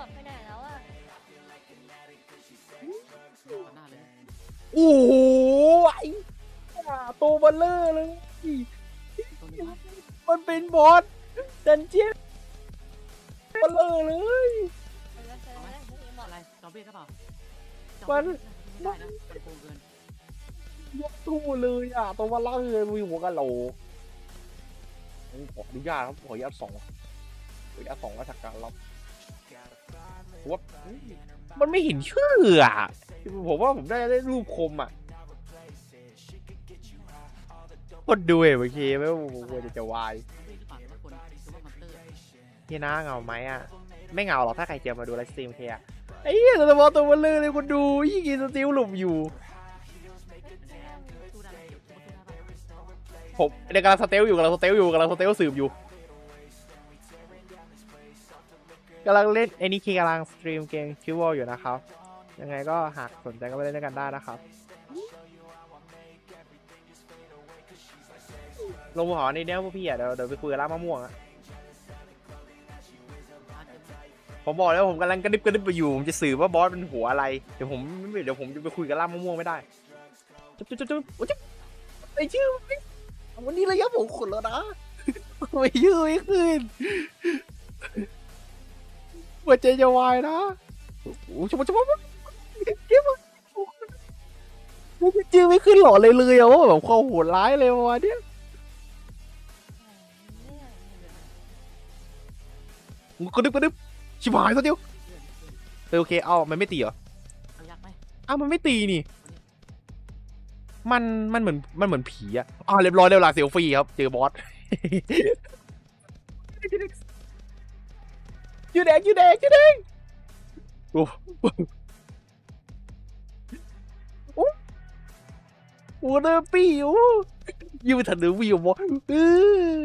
บอกไปไหนแล้วอะหน้าเลยโอ้โหไอ้ตัวเบัลเลอร์เลยตรงนี้ว่ามันเป็นบอสดันเจียนเบัลเลอร์เลยเออเจอแล้วพวกนี้หมดอะไรจอมเบ้ก็เปล่ามันไม่ได้นะมันโกงเกินยกตู้เลยอะตัวเบัลเลอร์เลยมีหัวกะโหลกผมขออนุญาตครับขออนุญาตสองขออนุญาตสองราชการรับ ผมว่ามันไม่เห็นชื่ออะผมว่าผมได้ได้รูปคมอะคนดูเห็นโอเคไหมว่าผมควรจะวายเบ้หรือเปล่าหรือว่าคนหรือว่าคอนเตอร์พี่น้าเหงาไหมอะ ไม่เหงาหรอกถ้าใครเจอมาดูไลฟ์สตรีมเคอะไอ้เหี้ยตัวบอลตัวมันเลยเลยคนดูยี่กีสติลหลุมอยู่ผมเดี๋ยวกำลังสเตลอยู่กำลังสเตลอยู่กำลังสเตลสืบอยู่ กำลังเล่นไอ้นี่คีกำลังสตรีมเกมคิววอลอยู่นะครับ ยังไงก็หากสนใจก็ไปเล่นด้วยกันได้นะครับ ลงหัวในเนี้ยพวกพี่อะเดี๋ยวเดี๋ยวไปคุยกับร้านมะม่วงอะ ผมบอกแล้วผมกำลังกระดิบกระดิบไปอยู่ผมจะสื่อว่าบอสเป็นหัวอะไร เดี๋ยวผมเดี๋ยวผมจะไปคุยกับล่ามมะม่วงไม่ได้ จุ๊บจุ๊บจุ๊บจุ๊บโอ๊ยจุ๊บไอชื่อวันนี้ระยะผมขุดแล้วนะ ไม่ชื่อไม่ขึ้น หัวใจจะวายนะโอ้โหชมชมเก็บมันชื่อไม่ขึ้นหล่อเลยเลยอะว่าแบบความโหดร้ายเลยประมาณเนี้ยกระดิบกระดิบชิบหายซะเดียวเออโอเคเอามันไม่ตีเหรออ้าวมันไม่ตีนี่มันมันเหมือนมันเหมือนผีอะอ่าเรียบร้อยแล้วล่ะเซลฟี่ครับ เจอบอส ยูแดงยูแดงยูแดงโอ้โหโอ้เดอร์ปี้โอ้ยูทันเดอร์วิวบอสเออ